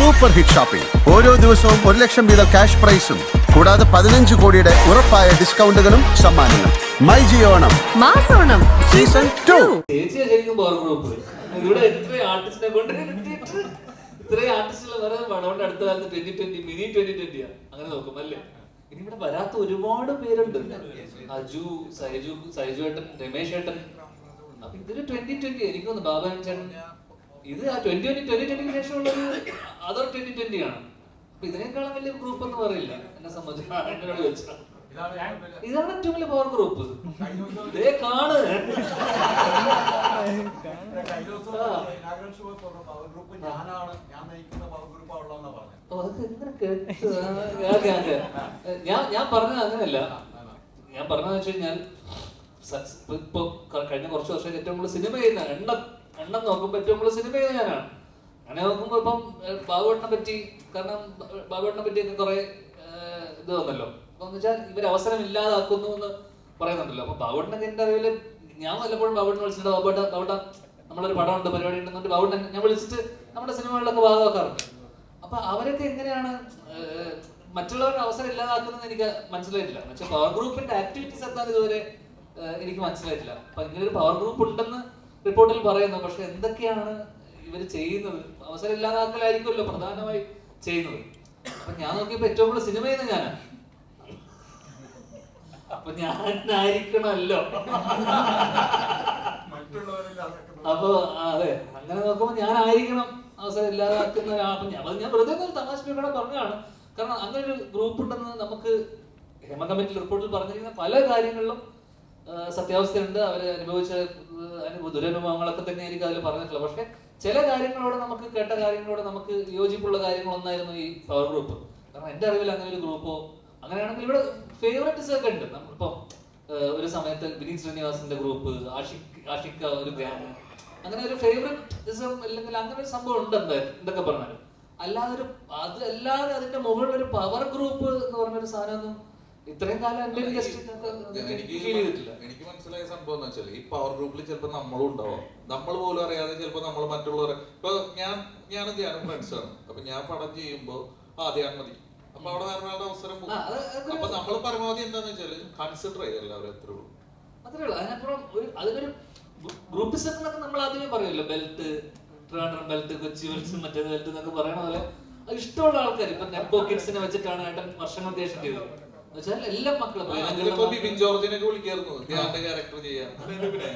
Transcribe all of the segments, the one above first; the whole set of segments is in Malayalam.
സൂപ്പർ ഹിറ്റ് ഷോപ്പിംഗ് ഓരോ ദിവസവും ഒരു ലക്ഷം വീതം ക്യാഷ് പ്രൈസും കൂടാതെ പതിനഞ്ച് കോടിയുടെ ഉറപ്പായ ഡിസ്കൗണ്ടുകളും സമ്മാനങ്ങളും. മൈ ജിയോണം മാസോണം സീസൺ ടു. ചേച്ചിയാ ശരിക്കും പവർ ഗ്രൂപ്പ് ഇവിടെ ഇത്രയും ആർട്ടിസ്റ്റിനെ കൊണ്ട് കിട്ടിയിട്ട് ഇത്രയും ആർട്ടിസ്റ്റുകൾ വേറെ അടുത്ത കാലത്ത് ട്വന്റി ട്വന്റി മിനി ട്വന്റി ട്വന്റിയാ അങ്ങനെ നോക്കും അല്ലേ? ഇനി ഇവിടെ വരാത്ത ഒരുപാട് പേരുണ്ട്. അജു സൈജു സൈജു ഏട്ടൻ രമേശ് ഏട്ടൻ. അപ്പൊ ഇതൊരു ട്വന്റി ട്വന്റി എനിക്ക് ബാബാൻ ബാബൻ ചേട്ടൻ ഇത് ആ ട്വന്റി ട്വന്റി ട്വന്റി ട്വന്റിക്ക് ശേഷമുള്ളൊരു അതർ ട്വന്റി ട്വന്റി ആണ്. അപ്പൊ ഇതിനേക്കാളും വലിയ ഗ്രൂപ്പ് എന്ന് പറയില്ല. എന്നെ സംബന്ധിച്ച് എന്നോട് ഇതാണ് ഏറ്റവും വലിയ പവർ ഗ്രൂപ്പ് കാണ്. ഞാൻ. ഞാൻ ഞാൻ പറഞ്ഞത് അങ്ങനെയല്ല. ഞാൻ പറഞ്ഞതെന്ന് വെച്ച് കഴിഞ്ഞാൽ ഇപ്പൊ- ഇപ്പൊ കഴിഞ്ഞ കുറച്ച് വർഷം ഏറ്റവും കൂടുതൽ സിനിമ ചെയ്യുന്ന എണ്ണം എണ്ണം നോക്കുമ്പോൾ ഏറ്റവും കൂടുതൽ സിനിമ ചെയ്യുന്ന ഞാനാണ്. അങ്ങനെ നോക്കുമ്പോൾ ഇപ്പം ബാബുവേട്ടനെ പറ്റി കാരണം ബാബുവേട്ടനെ പറ്റിയൊക്കെ കുറെ ഇത് വന്നല്ലോ. അപ്പൊ വെച്ചാൽ ഇവർ അവസരം ഇല്ലാതാക്കുന്നു എന്ന് പറയുന്നുണ്ടല്ലോ. അപ്പൊ ബാബുവേട്ടനൊക്കെ എന്റെ അറിവിൽ ഞാൻ വല്ലപ്പോഴും ബാബുവേട്ടനെ വിളിച്ചിട്ട് ബാബുവേട്ട ബാബുട്ട നമ്മളൊരു പടമുണ്ട് പരിപാടി ഉണ്ടെന്നുണ്ട് ബാബുട്ടൻ ഞാൻ വിളിച്ചിട്ട് നമ്മുടെ സിനിമകളിലൊക്കെ ഭാഗമാക്കാറുണ്ട്. അപ്പൊ അവരൊക്കെ എങ്ങനെയാണ് മറ്റുള്ളവരുടെ അവസരം ഇല്ലാതാക്കുന്നത് എനിക്ക് മനസ്സിലായിട്ടില്ല. പക്ഷെ പവർ ഗ്രൂപ്പിന്റെ ആക്ടിവിറ്റീസ് എന്താണെന്ന് ഇതുവരെ എനിക്ക് മനസ്സിലായിട്ടില്ല. അപ്പൊ ഇങ്ങനെ ഒരു പവർ ഗ്രൂപ്പ് ഉണ്ടെന്ന് റിപ്പോർട്ടിൽ പറയുന്നു. പക്ഷെ എന്തൊക്കെയാണ് ഇവർ ചെയ്യുന്നത്? അവസരം ഇല്ലാതാക്കലായിരിക്കുമല്ലോ പ്രധാനമായി ചെയ്യുന്നത്. അപ്പൊ ഞാൻ നോക്കിയപ്പോ ഏറ്റവും കൂടുതൽ സിനിമ ചെയ്യുന്ന ഞാനാണ് അപ്പൊ ഞാനായിരിക്കണമല്ലോ. അപ്പൊ അതെ. അങ്ങനെ നോക്കുമ്പോ ഞാനായിരിക്കണം അവസരം ഇല്ലാതാക്കുന്ന ഞാൻ ഞാൻ വെറുതെ ഒരു തമാശ കൂടെ പറഞ്ഞതാണ്. കാരണം അങ്ങനെ ഒരു ഗ്രൂപ്പ് ഉണ്ടെന്ന് നമുക്ക് ഹേമ കമ്മിറ്റി റിപ്പോർട്ടിൽ പറഞ്ഞിരിക്കുന്ന പല കാര്യങ്ങളിലും സത്യാവസ്ഥയുണ്ട്. അവർ അനുഭവിച്ച അനുഭവ ദുരനുഭവങ്ങളൊക്കെ തന്നെ എനിക്ക് അതിൽ പറഞ്ഞിട്ടുള്ളത്. പക്ഷെ ചില കാര്യങ്ങളോട് നമുക്ക് കേട്ട കാര്യങ്ങളോട് നമുക്ക് യോജിപ്പുള്ള കാര്യങ്ങളൊന്നായിരുന്നു ഈ പവർ ഗ്രൂപ്പ് കാരണം എന്റെ അറിവിൽ അങ്ങനെ ഒരു ഗ്രൂപ്പോ അങ്ങനെയാണെങ്കിൽ ഇവിടെ ഫേവറേറ്റ്സ് ഒക്കെ ഉണ്ട്. നമ്മളിപ്പോ ഒരു സമയത്ത് വിനീത് ശ്രീനിവാസിന്റെ ഗ്രൂപ്പ് ആഷിക് ആഷിക്ക ഒരു ഗ്യാങ് അങ്ങനെ ഒരു ഫേവറേറ്റിസം അല്ലെങ്കിൽ അങ്ങനെ ഒരു സംഭവം ഉണ്ട് എന്തായാലും എന്തൊക്കെ പറഞ്ഞാലും. അല്ലാതെ ഒരു അത് അല്ലാതെ അതിന്റെ മുകളിൽ ഒരു പവർ ഗ്രൂപ്പ് എന്ന് പറഞ്ഞൊരു സാധനമൊന്നും ഇത്രയും കാലം എന്റെ എനിക്ക് ഫീൽ ചെയ്തിട്ടില്ല. എനിക്ക് മനസ്സിലായ സംഭവം എന്ന് വെച്ചാൽ ഈ പവർ ഗ്രൂപ്പിൽ ചിലപ്പോൾ നമ്മളും ഉണ്ടാവാം. നമ്മൾ പോലും അറിയാതെ ചിലപ്പോൾ നമ്മൾ മറ്റുള്ളവരെ ഇപ്പൊ ഞാൻ ഞാൻ ധ്യാനം ഫ്രണ്ട്സ് ആണ്. അപ്പൊ ഞാൻ പടം ചെയ്യുമ്പോ ആ ധ്യാനം മതി. അപ്പൊ അവിടെ ധാരാളം അവസരം പോകും. അപ്പൊ നമ്മൾ പരമാവധി എന്താന്ന് വെച്ചാൽ കൺസിഡർ ചെയ്യുക എല്ലാവരും എത്ര ഉള്ളൂ. അത്രേ ഉള്ളൂ. അതിനപ്പുറം ഒരു അതിനൊരു ഗ്രൂപ്പിസം എന്നൊക്കെ നമ്മൾ ആദ്യമേ പറയുമല്ലോ belt Trivandrum belt Kochi belt മറ്റേ ബെൽറ്റ് എന്നൊക്കെ പറയണ പോലെ. ഇഷ്ടമുള്ള ആൾക്കാർ ഇപ്പൊ നെപ്പോ കിഡ്സിനെ വെച്ചിട്ടാണ് ഏട്ടൻ വർഷങ്ങൾക്ക് ശേഷം ചെയ്തത്. എന്നുവെച്ചാൽ എല്ലാ മക്കളും ഇപ്പൊ അതിലിപ്പോ ഏതെങ്കിലും ബിബിൻ ജോർജിനൊക്കെ വിളിക്കായിരുന്നു. ധ്യാന്റെ ക്യാരക്ടർ ചെയ്യാൻ പിന്നെ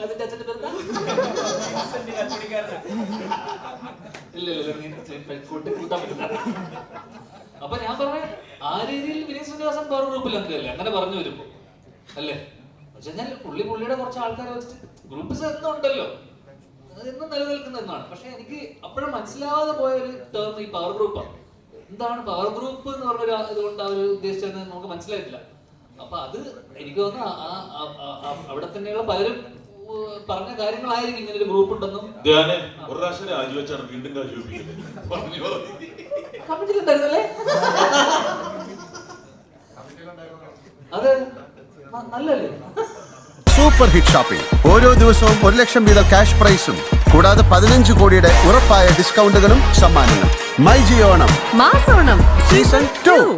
അതിന്റെ അച്ഛന്റെ പേരെന്താ? ഇല്ല ഇല്ല ഇല്ല, നീ ചെ- കൂട്ടി കൂട്ടാൻ പറ്റില്ല അപ്പൊ ഞാൻ പറഞ്ഞ ആ രീതിയിൽ വിനീത് ശ്രീനിവാസൻ വേറെ ഗ്രൂപ്പിൽ അല്ലേ? അങ്ങനെ പറഞ്ഞു വരുമ്പോ അല്ലേ? പക്ഷെ ഞാൻ പുള്ളി പുള്ളിയുടെ കുറച്ച് ആൾക്കാരെ വെച്ചിട്ട് ഗ്രൂപ്പ് എന്നുണ്ടല്ലോ എന്നും നിലനിൽക്കുന്ന ഒന്നാണ്. പക്ഷെ എനിക്ക് അപ്പോഴും മനസ്സിലാവാതെ പോയ ഒരു ടേം ഈ പവർ ഗ്രൂപ്പാണ് എന്താണ് പവർ ഗ്രൂപ്പ് എന്ന് പറഞ്ഞൊരു ഇതുകൊണ്ട് അവർ ഉദ്ദേശിച്ചതെന്ന് നമുക്ക് മനസ്സിലായിട്ടില്ല. അപ്പൊ അത് എനിക്ക് തോന്നുന്നു അവിടെ തന്നെയുള്ള പലരും പറഞ്ഞ കാര്യങ്ങളായിരിക്കും ഇങ്ങനെ ഒരു ഗ്രൂപ്പ് ഉണ്ടെന്നും. ധ്യാനെ ഒരു പ്രാവശ്യം രാജിവെച്ചാണ് വീണ്ടും രാജിവെപ്പിക്കുന്നത് അത് നല്ലല്ലേ? സൂപ്പർ ഹിറ്റ് ഷോപ്പിംഗ് ഓരോ ദിവസവും ഒരു ലക്ഷം വീതം ക്യാഷ് പ്രൈസും കൂടാതെ പതിനഞ്ച് കോടിയുടെ ഉറപ്പായ ഡിസ്കൗണ്ടുകളും സമ്മാനങ്ങളും. മൈ ജിയോണം മാസോണം സീസൺ ടു